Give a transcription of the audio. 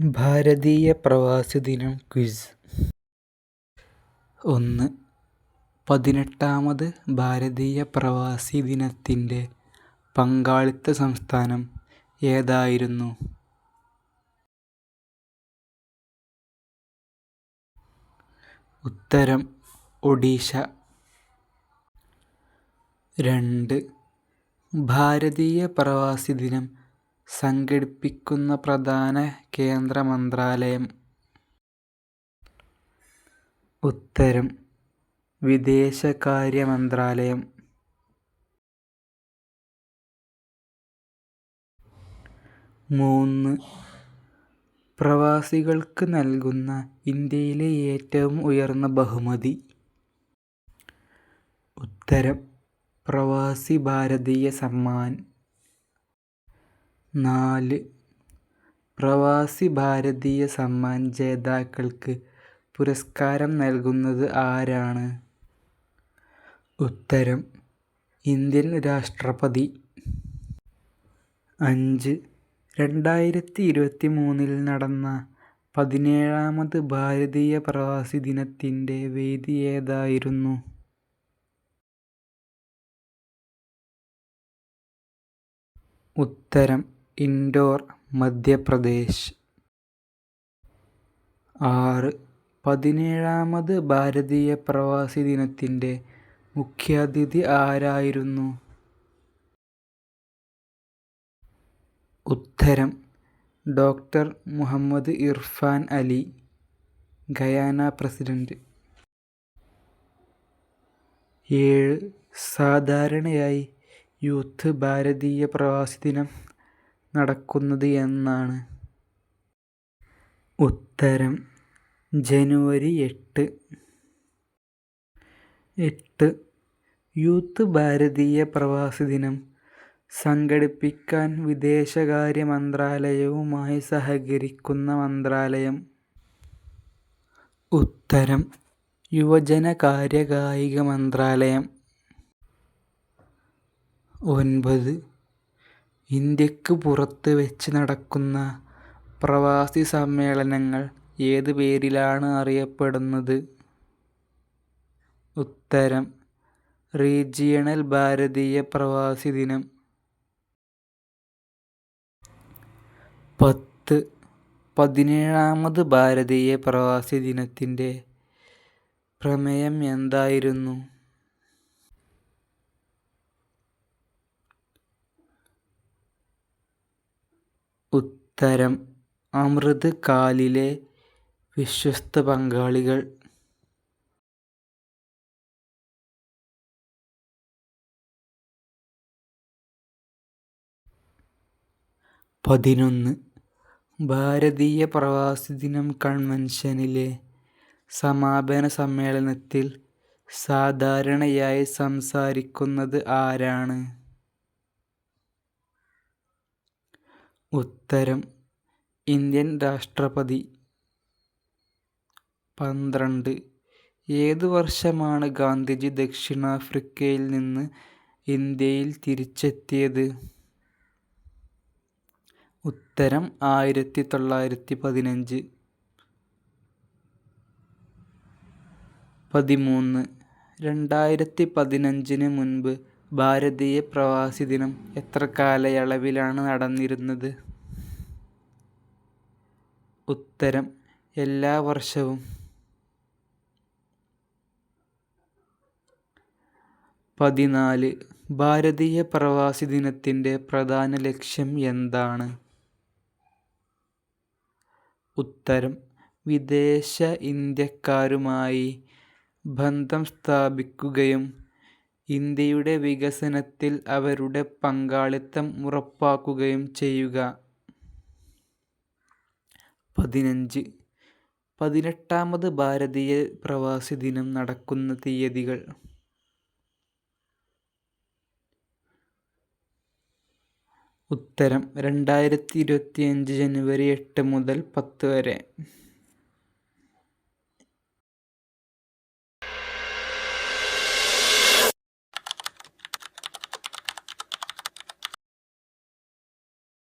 ഭാരതീയ പ്രവാസി ദിനം ക്വിസ്. ഒന്ന് പതിനെട്ടാമത് ഭാരതീയ പ്രവാസി ദിനത്തിന്റെ പങ്കാളിത്ത സംസ്ഥാനം ഏതായിരുന്നു? ഉത്തരം ഒഡീഷ. രണ്ട് ഭാരതീയ പ്രവാസി ദിനം സംഘടിപ്പിക്കുന്ന പ്രധാന കേന്ദ്ര മന്ത്രാലയം ഉത്തരം. വിദേശകാര്യ മന്ത്രാലയം മൂന്ന്. പ്രവാസികൾക്ക് നൽകുന്ന ഇന്ത്യയിലെ ഏറ്റവും ഉയർന്ന ബഹുമതി. ഉത്തരം. പ്രവാസി ഭാരതീയ സമ്മാൻ. നാല്. പ്രവാസി ഭാരതീയ സമ്മാൻ ജേതാക്കൾക്ക് പുരസ്കാരം നൽകുന്നത് ആരാണ്? ഉത്തരം ഇന്ത്യൻ രാഷ്ട്രപതി. അഞ്ച്. രണ്ടായിരത്തി ഇരുപത്തി മൂന്നിൽ നടന്ന പതിനേഴാമത് ഭാരതീയ പ്രവാസി ദിനത്തിന്റെ വേദി ഏതായിരുന്നു? ഉത്തരം ഇൻഡോർ മധ്യപ്രദേശ്. ആറ്. പതിനേഴാമത് ഭാരതീയ പ്രവാസി ദിനത്തിന്റെ മുഖ്യാതിഥി ആരായിരുന്നു? ഉത്തരം. Doctor Mohamed Irfaan Ali Guyana president ഏഴ്. സാധാരണയായി യൂത്ത് ഭാരതീയ പ്രവാസി ദിനം നടക്കുന്നത് എന്നാണ്. ഉത്തരം ജനുവരി എട്ട്. എട്ട്. യൂത്ത് ഭാരതീയ പ്രവാസി ദിനം. സംഘടിപ്പിക്കാൻ വിദേശകാര്യ മന്ത്രാലയവുമായി സഹകരിക്കുന്ന മന്ത്രാലയം. ഉത്തരം യുവജനകാര്യ കായിക മന്ത്രാലയം. ഒൻപത്. ഇന്ത്യയ്ക്ക് പുറത്ത് വെച്ച് നടക്കുന്ന പ്രവാസി സമ്മേളനങ്ങൾ ഏത് പേരിലാണ് അറിയപ്പെടുന്നത്? ഉത്തരം റീജിയണൽ ഭാരതീയ പ്രവാസി ദിനം. പത്ത് പതിനേഴാമത് ഭാരതീയ പ്രവാസി ദിനത്തിന്റെ പ്രമേയം എന്തായിരുന്നു? ഉത്തരം അമൃത് കാലിലെ വിശ്വസ്ത പങ്കാളികൾ. പതിനൊന്ന്. ഭാരതീയ പ്രവാസി ദിനം കൺവെൻഷനിലെ സമാപന സമ്മേളനത്തിൽ സാധാരണയായി സംസാരിക്കുന്നത് ആരാണ്? ഉത്തരം. ഇന്ത്യൻ രാഷ്ട്രപതി. പന്ത്രണ്ട്. ഏത് വർഷമാണ് ഗാന്ധിജി ദക്ഷിണാഫ്രിക്കയിൽ നിന്ന് ഇന്ത്യയിൽ തിരിച്ചെത്തിയത്? ഉത്തരം ആയിരത്തി തൊള്ളായിരത്തി പതിനഞ്ച് പതിമൂന്ന്. രണ്ടായിരത്തി പതിനഞ്ചിന് മുൻപ് ഭാരതീയ പ്രവാസി ദിനം എത്ര കാലയളവിലാണ് നടന്നിരുന്നത്? ഉത്തരം എല്ലാ വർഷവും. പതിനാല് ഭാരതീയ പ്രവാസി ദിനത്തിന്റെ പ്രധാന ലക്ഷ്യം എന്താണ്? ഉത്തരം വിദേശ ഇന്ത്യക്കാരുമായി ബന്ധം സ്ഥാപിക്കുകയും ഇന്ത്യയുടെ വികസനത്തിൽ അവരുടെ പങ്കാളിത്തം ഉറപ്പാക്കുകയും ചെയ്യുക. പതിനഞ്ച്. പതിനെട്ടാമത് ഭാരതീയ പ്രവാസി ദിനം നടക്കുന്ന തീയതികൾ. ഉത്തരം രണ്ടായിരത്തി ഇരുപത്തിയഞ്ച് ജനുവരി എട്ട് മുതൽ പത്ത് വരെ.